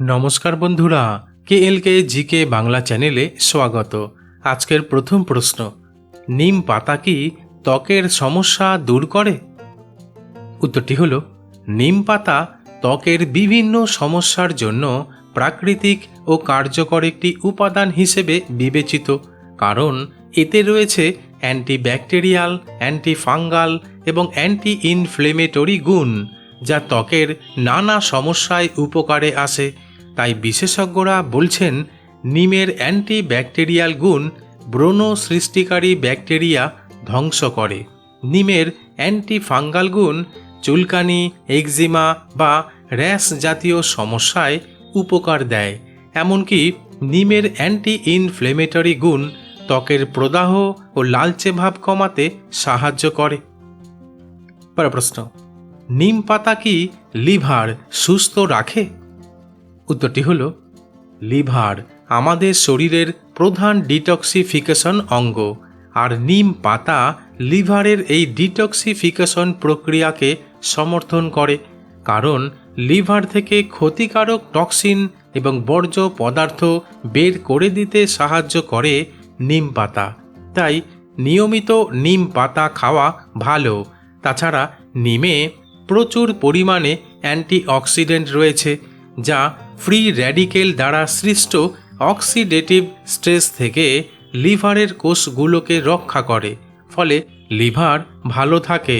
নমস্কার বন্ধুরা কে এল কে জি কে বাংলা চ্যানেলে স্বাগত। আজকের প্রথম প্রশ্ন, নিম পাতা কি ত্বকের সমস্যা দূর করে? উত্তরটি হল, নিম পাতা ত্বকের বিভিন্ন সমস্যার জন্য প্রাকৃতিক ও কার্যকর একটি উপাদান হিসেবে বিবেচিত, কারণ এতে রয়েছে অ্যান্টিব্যাকটেরিয়াল, অ্যান্টিফাঙ্গাল এবং অ্যান্টি ইনফ্লেমেটরি গুণ, যা ত্বকের নানা সমস্যায় উপকারে আসে। তাই বিশেষজ্ঞরা বলছেন, নিমের অ্যান্টিব্যাকটেরিয়াল গুণ ব্রণ সৃষ্টিকারী ব্যাকটেরিয়া ধ্বংস করে। নিমের অ্যান্টি ফাঙ্গাল গুণ চুলকানি, এক্সিমা বা র্যাশ জাতীয় সমস্যায় উপকার দেয়। এমনকি নিমের অ্যান্টি ইনফ্লেমেটরি গুণ ত্বকের প্রদাহ ও লালচে ভাব কমাতে সাহায্য করে। প্রশ্ন, নিম পাতা কি লিভার সুস্থ রাখে? উত্তরটি হল, লিভার, আমাদের শরীরের প্রধান ডিটক্সিফিকেশন অঙ্গ, আর নিম পাতা লিভারের এই ডিটক্সিফিকেশন প্রক্রিয়াকে সমর্থন করে, কারণ লিভার থেকে ক্ষতিকারক টক্সিন এবং বর্জ্য পদার্থ বের করে দিতে সাহায্য করে নিম পাতা। তাই নিয়মিত নিম পাতা খাওয়া ভালো। তাছাড়া নিমে প্রচুর পরিমাণে অ্যান্টিঅক্সিডেন্ট রয়েছে, যা ফ্রি র্যাডিকেল দ্বারা সৃষ্ট অক্সিডেটিভ স্ট্রেস থেকে লিভারের কোষগুলোকে রক্ষা করে, ফলে লিভার ভালো থাকে।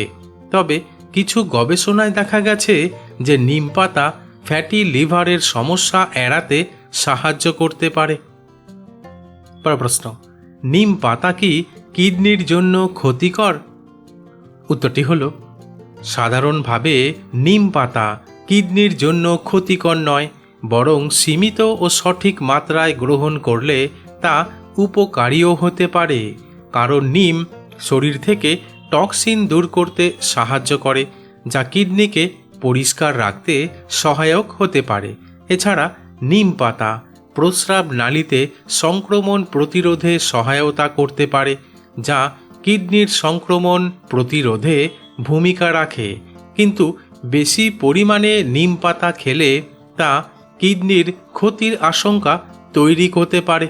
তবে কিছু গবেষণায় দেখা গেছে যে নিম পাতা ফ্যাটি লিভারের সমস্যা এড়াতে সাহায্য করতে পারে। প্রশ্ন, নিম পাতা কি কিডনির জন্য ক্ষতিকর? উত্তরটি হলো, সাধারণভাবে নিম পাতা কিডনির জন্য ক্ষতিকর নয়। বরং সীমিত ও সঠিক মাত্রায় গ্রহণ করলে তা উপকারীও হতে পারে, কারণ নিম শরীর থেকে টক্সিন দূর করতে সাহায্য করে, যা কিডনিকে পরিষ্কার রাখতে সহায়ক হতে পারে। এছাড়া নিম পাতা প্রস্রাব নালীতে সংক্রমণ প্রতিরোধে সহায়তা করতে পারে, যা কিডনির সংক্রমণ প্রতিরোধে ভূমিকা রাখে। কিন্তু বেশি পরিমাণে নিম পাতা খেলে তা কিডনির ক্ষতির আশঙ্কা তৈরি হতে পারে।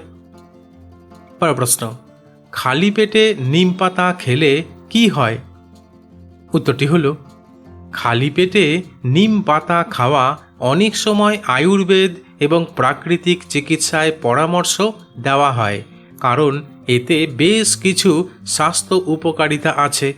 পরের প্রশ্ন, খালি পেটে নিম পাতা খেলে কি হয়? উত্তরটি হলো, খালি পেটে নিম পাতা খাওয়া অনেক সময় আয়ুর্বেদ এবং প্রাকৃতিক চিকিৎসায় পরামর্শ দেওয়া হয়, কারণ এতে বেশ কিছু স্বাস্থ্য উপকারিতা আছে।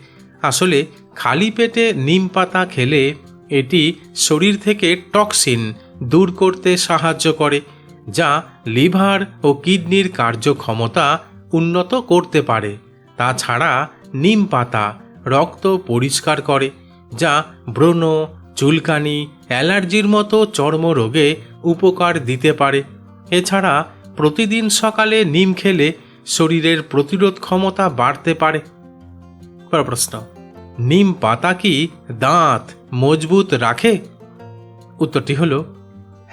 আসলে, খালি পেটে নিম পাতা খেলে এটি শরীর থেকে টক্সিন দূর করতে সাহায্য করে, যা লিভার ও কিডনির কার্যক্ষমতা উন্নত করতে পারে। তাছাড়া নিম পাতা রক্ত পরিষ্কার করে, যা ব্রণ, চুলকানি, অ্যালার্জির মতো চর্মরোগে উপকার দিতে পারে। এছাড়া প্রতিদিন সকালে নিম খেলে শরীরের প্রতিরোধ ক্ষমতা বাড়তে পারে। প্রশ্ন, নিম পাতা কি দাঁত মজবুত রাখে? উত্তরটি হলো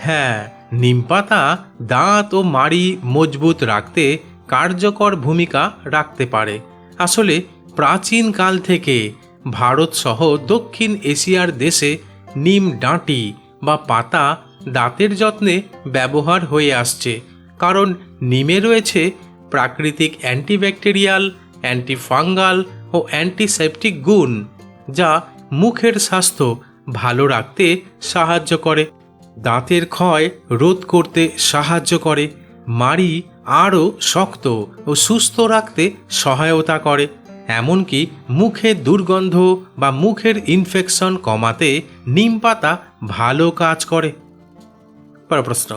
হ্যাঁ নিম পাতা দাঁত ও মাড়ি মজবুত রাখতে কার্যকর ভূমিকা রাখতে পারে। আসলে প্রাচীন কাল থেকে ভারত সহ দক্ষিণ এশিয়ার দেশে নিম ডাঁটি বা পাতা দাঁতের যত্নে ব্যবহার হয়ে আসছে। কারণ নিমে রয়েছে প্রাকৃতিক অ্যান্টিব্যাকটেরিয়াল, অ্যান্টিফাঙ্গাল ও অ্যান্টিসেপটিক গুণ, যা মুখের স্বাস্থ্য ভালো রাখতে সাহায্য করে। দাঁতের ক্ষয় রোধ করতে সাহায্য করে, মাড়ি আরও শক্ত ও সুস্থ রাখতে সহায়তা করে, এমনকি মুখে দুর্গন্ধ বা মুখের ইনফেকশন কমাতে নিম পাতা ভালো কাজ করে। প্রশ্ন,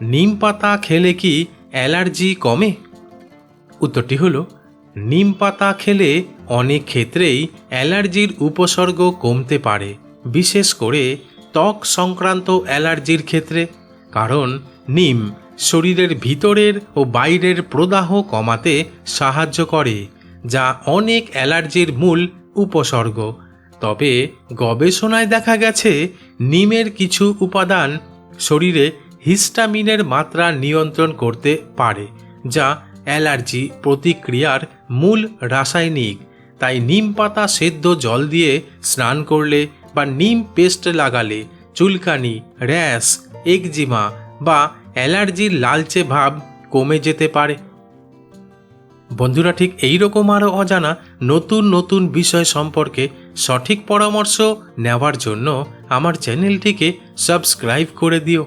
নিম পাতা খেলে কি অ্যালার্জি কমে? উত্তরটি হলো, নিম পাতা খেলে অনেক ক্ষেত্রেই অ্যালার্জির উপসর্গ কমতে পারে, বিশেষ করে ত্বক সংক্রান্ত অ্যালার্জির ক্ষেত্রে, কারণ নিম শরীরের ভিতরের ও বাইরের প্রদাহ কমাতে সাহায্য করে, যা অনেক অ্যালার্জির মূল উপসর্গ। তবে গবেষণায় দেখা গেছে, নিমের কিছু উপাদান শরীরে হিস্টামিনের মাত্রা নিয়ন্ত্রণ করতে পারে, যা অ্যালার্জি প্রতিক্রিয়ার মূল রাসায়নিক। তাই নিম পাতা সেদ্ধ জল দিয়ে স্নান করলে বা নিম পেস্ট লাগালে চুলকানি, র্যাশ, একজিমা বা অ্যালার্জির লালচে ভাব কমে যেতে পারে। বন্ধুরা, ঠিক এই রকম আরও অজানা নতুন নতুন বিষয় সম্পর্কে সঠিক পরামর্শ নেওয়ার জন্য আমার চ্যানেলটিকে সাবস্ক্রাইব করে দিও।